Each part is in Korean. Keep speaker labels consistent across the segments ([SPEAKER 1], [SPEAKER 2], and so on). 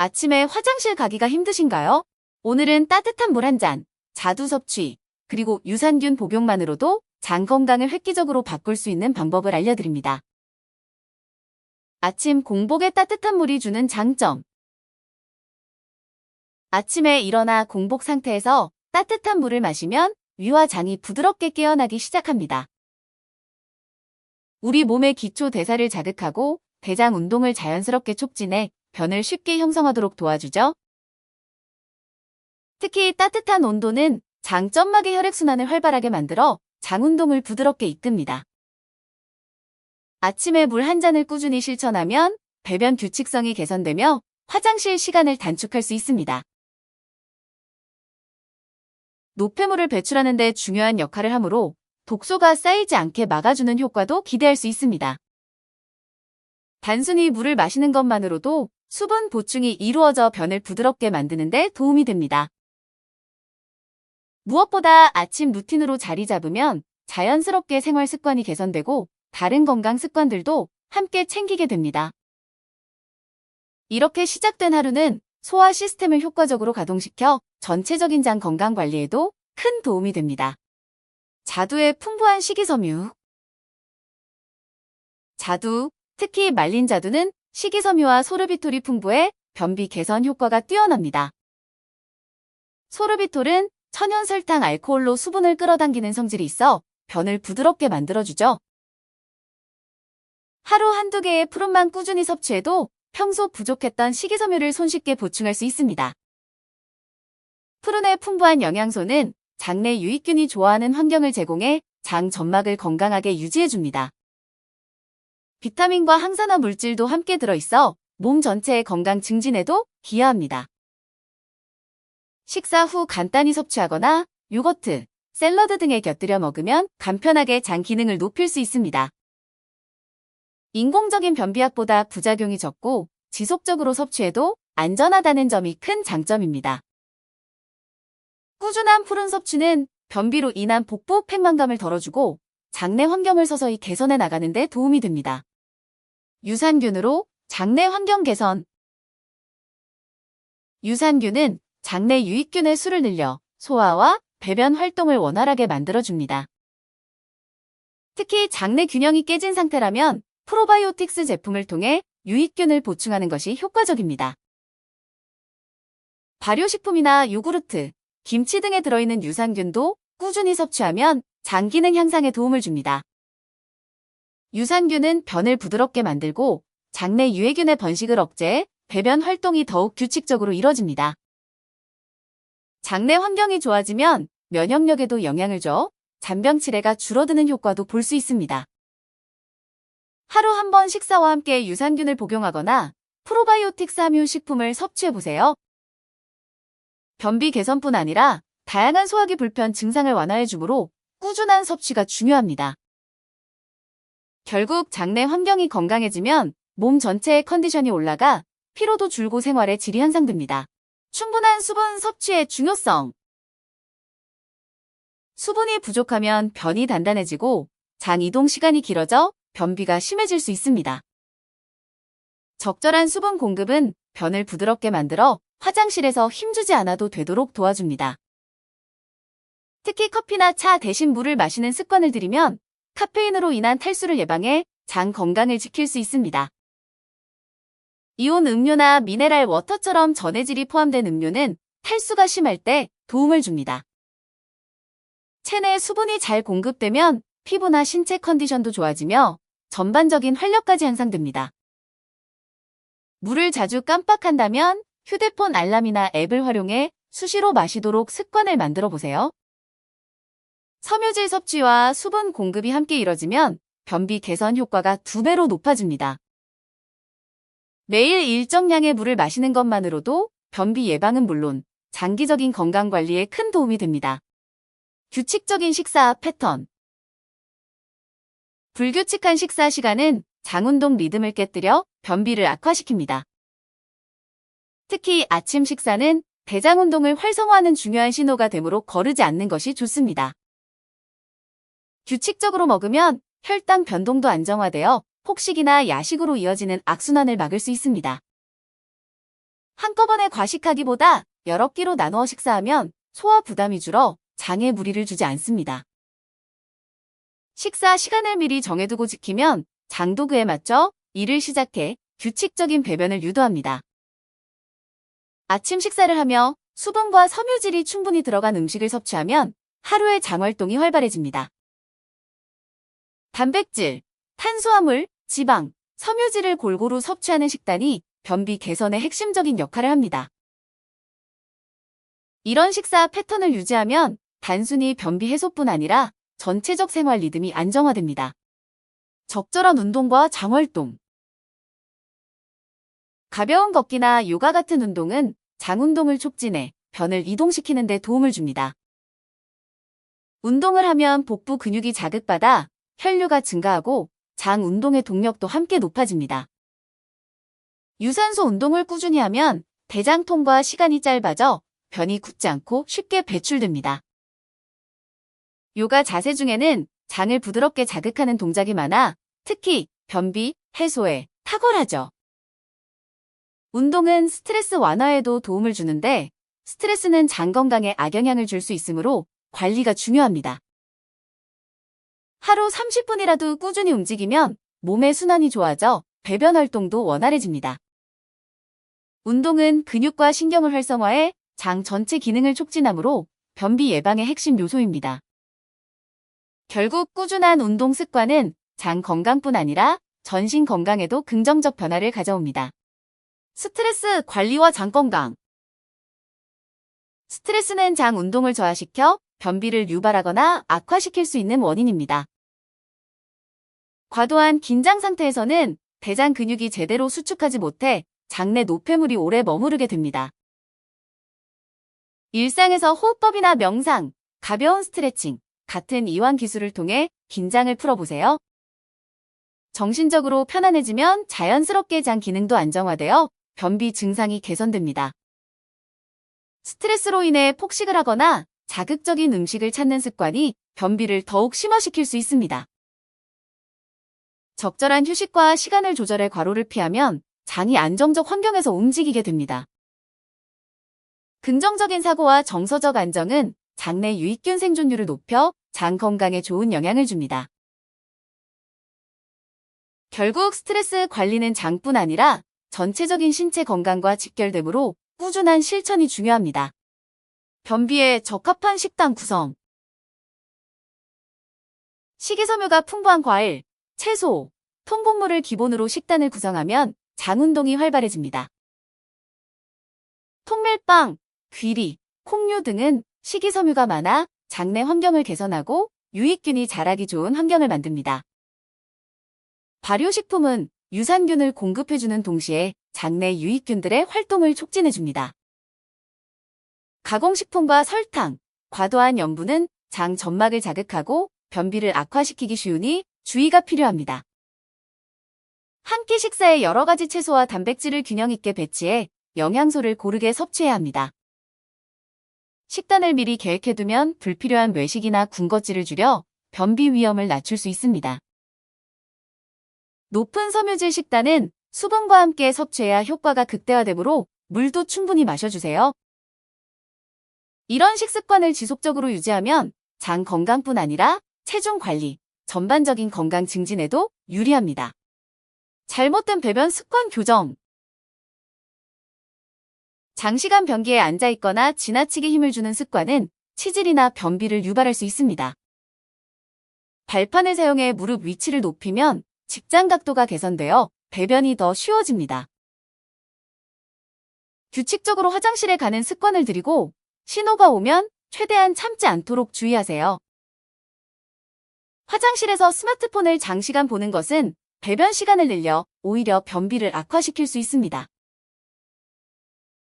[SPEAKER 1] 아침에 화장실 가기가 힘드신가요? 오늘은 따뜻한 물 한 잔, 자두 섭취, 그리고 유산균 복용만으로도 장 건강을 획기적으로 바꿀 수 있는 방법을 알려드립니다. 아침 공복에 따뜻한 물이 주는 장점. 아침에 일어나 공복 상태에서 따뜻한 물을 마시면 위와 장이 부드럽게 깨어나기 시작합니다. 우리 몸의 기초 대사를 자극하고 대장 운동을 자연스럽게 촉진해 변을 쉽게 형성하도록 도와주죠. 특히 따뜻한 온도는 장점막의 혈액순환을 활발하게 만들어 장 운동을 부드럽게 이끕니다. 아침에 물 한 잔을 꾸준히 실천하면 배변 규칙성이 개선되며 화장실 시간을 단축할 수 있습니다. 노폐물을 배출하는 데 중요한 역할을 하므로 독소가 쌓이지 않게 막아주는 효과도 기대할 수 있습니다. 단순히 물을 마시는 것만으로도 수분 보충이 이루어져 변을 부드럽게 만드는 데 도움이 됩니다. 무엇보다 아침 루틴으로 자리 잡으면 자연스럽게 생활 습관이 개선되고 다른 건강 습관들도 함께 챙기게 됩니다. 이렇게 시작된 하루는 소화 시스템을 효과적으로 가동시켜 전체적인 장 건강 관리에도 큰 도움이 됩니다. 자두의 풍부한 식이섬유 자두, 특히 말린 자두는 식이섬유와 소르비톨이 풍부해 변비 개선 효과가 뛰어납니다. 소르비톨은 천연 설탕 알코올로 수분을 끌어당기는 성질이 있어 변을 부드럽게 만들어주죠. 하루 한두 개의 푸른만 꾸준히 섭취해도 평소 부족했던 식이섬유를 손쉽게 보충할 수 있습니다. 푸른의 풍부한 영양소는 장내 유익균이 좋아하는 환경을 제공해 장 점막을 건강하게 유지해줍니다. 비타민과 항산화 물질도 함께 들어있어 몸 전체의 건강 증진에도 기여합니다. 식사 후 간단히 섭취하거나 요거트, 샐러드 등에 곁들여 먹으면 간편하게 장 기능을 높일 수 있습니다. 인공적인 변비약보다 부작용이 적고 지속적으로 섭취해도 안전하다는 점이 큰 장점입니다. 꾸준한 푸른 섭취는 변비로 인한 복부 팽만감을 덜어주고 장내 환경을 서서히 개선해 나가는 데 도움이 됩니다. 유산균으로 장내 환경 개선 유산균은 장내 유익균의 수를 늘려 소화와 배변 활동을 원활하게 만들어줍니다. 특히 장내 균형이 깨진 상태라면 프로바이오틱스 제품을 통해 유익균을 보충하는 것이 효과적입니다. 발효식품이나 요구르트, 김치 등에 들어있는 유산균도 꾸준히 섭취하면 장 기능 향상에 도움을 줍니다. 유산균은 변을 부드럽게 만들고 장내 유해균의 번식을 억제해 배변 활동이 더욱 규칙적으로 이뤄집니다. 장내 환경이 좋아지면 면역력에도 영향을 줘 잔병 치레가 줄어드는 효과도 볼 수 있습니다. 하루 한 번 식사와 함께 유산균을 복용하거나 프로바이오틱스 함유 식품을 섭취해보세요. 변비 개선뿐 아니라 다양한 소화기 불편 증상을 완화해주므로 꾸준한 섭취가 중요합니다. 결국 장내 환경이 건강해지면 몸 전체의 컨디션이 올라가 피로도 줄고 생활의 질이 향상됩니다. 충분한 수분 섭취의 중요성 수분이 부족하면 변이 단단해지고 장 이동 시간이 길어져 변비가 심해질 수 있습니다. 적절한 수분 공급은 변을 부드럽게 만들어 화장실에서 힘주지 않아도 되도록 도와줍니다. 특히 커피나 차 대신 물을 마시는 습관을 들이면 카페인으로 인한 탈수를 예방해 장 건강을 지킬 수 있습니다. 이온 음료나 미네랄 워터처럼 전해질이 포함된 음료는 탈수가 심할 때 도움을 줍니다. 체내 수분이 잘 공급되면 피부나 신체 컨디션도 좋아지며 전반적인 활력까지 향상됩니다. 물을 자주 깜빡한다면 휴대폰 알람이나 앱을 활용해 수시로 마시도록 습관을 만들어 보세요. 섬유질 섭취와 수분 공급이 함께 이뤄지면 변비 개선 효과가 두 배로 높아집니다. 매일 일정량의 물을 마시는 것만으로도 변비 예방은 물론 장기적인 건강 관리에 큰 도움이 됩니다. 규칙적인 식사 패턴 불규칙한 식사 시간은 장운동 리듬을 깨뜨려 변비를 악화시킵니다. 특히 아침 식사는 대장 운동을 활성화하는 중요한 신호가 되므로 거르지 않는 것이 좋습니다. 규칙적으로 먹으면 혈당 변동도 안정화되어 폭식이나 야식으로 이어지는 악순환을 막을 수 있습니다. 한꺼번에 과식하기보다 여러 끼로 나누어 식사하면 소화 부담이 줄어 장에 무리를 주지 않습니다. 식사 시간을 미리 정해두고 지키면 장도 그에 맞춰 일을 시작해 규칙적인 배변을 유도합니다. 아침 식사를 하며 수분과 섬유질이 충분히 들어간 음식을 섭취하면 하루의 장활동이 활발해집니다. 단백질, 탄수화물, 지방, 섬유질을 골고루 섭취하는 식단이 변비 개선에 핵심적인 역할을 합니다. 이런 식사 패턴을 유지하면 단순히 변비 해소뿐 아니라 전체적 생활 리듬이 안정화됩니다. 적절한 운동과 장활동 가벼운 걷기나 요가 같은 운동은 장 운동을 촉진해 변을 이동시키는 데 도움을 줍니다. 운동을 하면 복부 근육이 자극받아 혈류가 증가하고 장 운동의 동력도 함께 높아집니다. 유산소 운동을 꾸준히 하면 대장통과 시간이 짧아져 변이 굳지 않고 쉽게 배출됩니다. 요가 자세 중에는 장을 부드럽게 자극하는 동작이 많아 특히 변비, 해소에 탁월하죠. 운동은 스트레스 완화에도 도움을 주는데 스트레스는 장 건강에 악영향을 줄 수 있으므로 관리가 중요합니다. 하루 30분이라도 꾸준히 움직이면 몸의 순환이 좋아져 배변 활동도 원활해집니다. 운동은 근육과 신경을 활성화해 장 전체 기능을 촉진하므로 변비 예방의 핵심 요소입니다. 결국 꾸준한 운동 습관은 장 건강뿐 아니라 전신 건강에도 긍정적 변화를 가져옵니다. 스트레스 관리와 장 건강 스트레스는 장 운동을 저하시켜 변비를 유발하거나 악화시킬 수 있는 원인입니다. 과도한 긴장 상태에서는 대장 근육이 제대로 수축하지 못해 장내 노폐물이 오래 머무르게 됩니다. 일상에서 호흡법이나 명상, 가벼운 스트레칭 같은 이완 기술을 통해 긴장을 풀어보세요. 정신적으로 편안해지면 자연스럽게 장 기능도 안정화되어 변비 증상이 개선됩니다. 스트레스로 인해 폭식을 하거나 자극적인 음식을 찾는 습관이 변비를 더욱 심화시킬 수 있습니다. 적절한 휴식과 시간을 조절해 과로를 피하면 장이 안정적 환경에서 움직이게 됩니다. 긍정적인 사고와 정서적 안정은 장내 유익균 생존율을 높여 장 건강에 좋은 영향을 줍니다. 결국 스트레스 관리는 장뿐 아니라 전체적인 신체 건강과 직결되므로 꾸준한 실천이 중요합니다. 변비에 적합한 식단 구성 식이섬유가 풍부한 과일, 채소, 통곡물을 기본으로 식단을 구성하면 장 운동이 활발해집니다. 통밀빵, 귀리, 콩류 등은 식이섬유가 많아 장내 환경을 개선하고 유익균이 자라기 좋은 환경을 만듭니다. 발효식품은 유산균을 공급해주는 동시에 장내 유익균들의 활동을 촉진해줍니다. 가공식품과 설탕, 과도한 염분은 장 점막을 자극하고 변비를 악화시키기 쉬우니 주의가 필요합니다. 한 끼 식사에 여러 가지 채소와 단백질을 균형 있게 배치해 영양소를 고르게 섭취해야 합니다. 식단을 미리 계획해두면 불필요한 외식이나 군것질을 줄여 변비 위험을 낮출 수 있습니다. 높은 섬유질 식단은 수분과 함께 섭취해야 효과가 극대화되므로 물도 충분히 마셔주세요. 이런 식습관을 지속적으로 유지하면 장 건강뿐 아니라 체중 관리, 전반적인 건강 증진에도 유리합니다. 잘못된 배변 습관 교정 장시간 변기에 앉아 있거나 지나치게 힘을 주는 습관은 치질이나 변비를 유발할 수 있습니다. 발판을 사용해 무릎 위치를 높이면 직장 각도가 개선되어 배변이 더 쉬워집니다. 규칙적으로 화장실에 가는 습관을 들이고 신호가 오면 최대한 참지 않도록 주의하세요. 화장실에서 스마트폰을 장시간 보는 것은 배변 시간을 늘려 오히려 변비를 악화시킬 수 있습니다.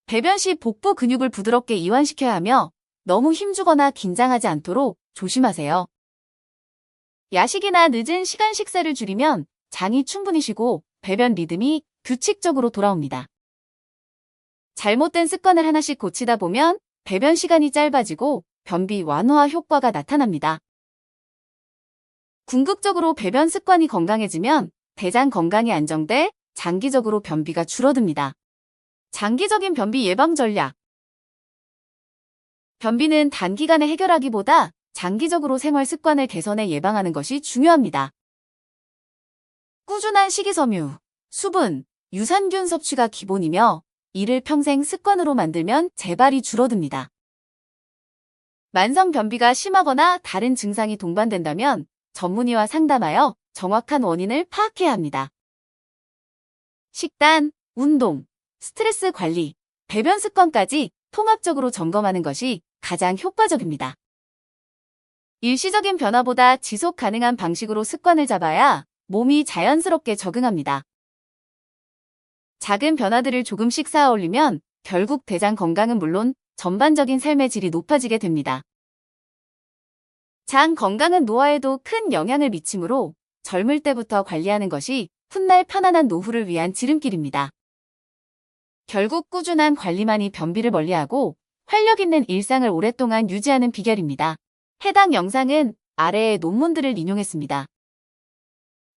[SPEAKER 1] 배변 시 복부 근육을 부드럽게 이완시켜야 하며 너무 힘주거나 긴장하지 않도록 조심하세요. 야식이나 늦은 시간 식사를 줄이면 장이 충분히 쉬고 배변 리듬이 규칙적으로 돌아옵니다. 잘못된 습관을 하나씩 고치다 보면 배변 시간이 짧아지고 변비 완화 효과가 나타납니다. 궁극적으로 배변 습관이 건강해지면 대장 건강이 안정돼 장기적으로 변비가 줄어듭니다. 장기적인 변비 예방 전략. 변비는 단기간에 해결하기보다 장기적으로 생활 습관을 개선해 예방하는 것이 중요합니다. 꾸준한 식이섬유, 수분, 유산균 섭취가 기본이며 이를 평생 습관으로 만들면 재발이 줄어듭니다. 만성 변비가 심하거나 다른 증상이 동반된다면 전문의와 상담하여 정확한 원인을 파악해야 합니다. 식단, 운동, 스트레스 관리, 배변 습관까지 통합적으로 점검하는 것이 가장 효과적입니다. 일시적인 변화보다 지속 가능한 방식으로 습관을 잡아야 몸이 자연스럽게 적응합니다. 작은 변화들을 조금씩 쌓아 올리면 결국 대장 건강은 물론 전반적인 삶의 질이 높아지게 됩니다. 장 건강은 노화에도 큰 영향을 미치므로 젊을 때부터 관리하는 것이 훗날 편안한 노후를 위한 지름길입니다. 결국 꾸준한 관리만이 변비를 멀리하고 활력 있는 일상을 오랫동안 유지하는 비결입니다. 해당 영상은 아래의 논문들을 인용했습니다.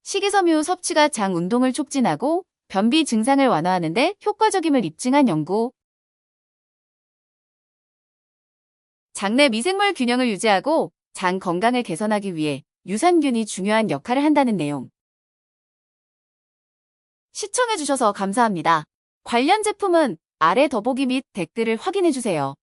[SPEAKER 1] 식이섬유 섭취가 장 운동을 촉진하고 변비 증상을 완화하는 데 효과적임을 입증한 연구. 장내 미생물 균형을 유지하고 장 건강을 개선하기 위해 유산균이 중요한 역할을 한다는 내용. 시청해주셔서 감사합니다. 관련 제품은 아래 더보기 및 댓글을 확인해주세요.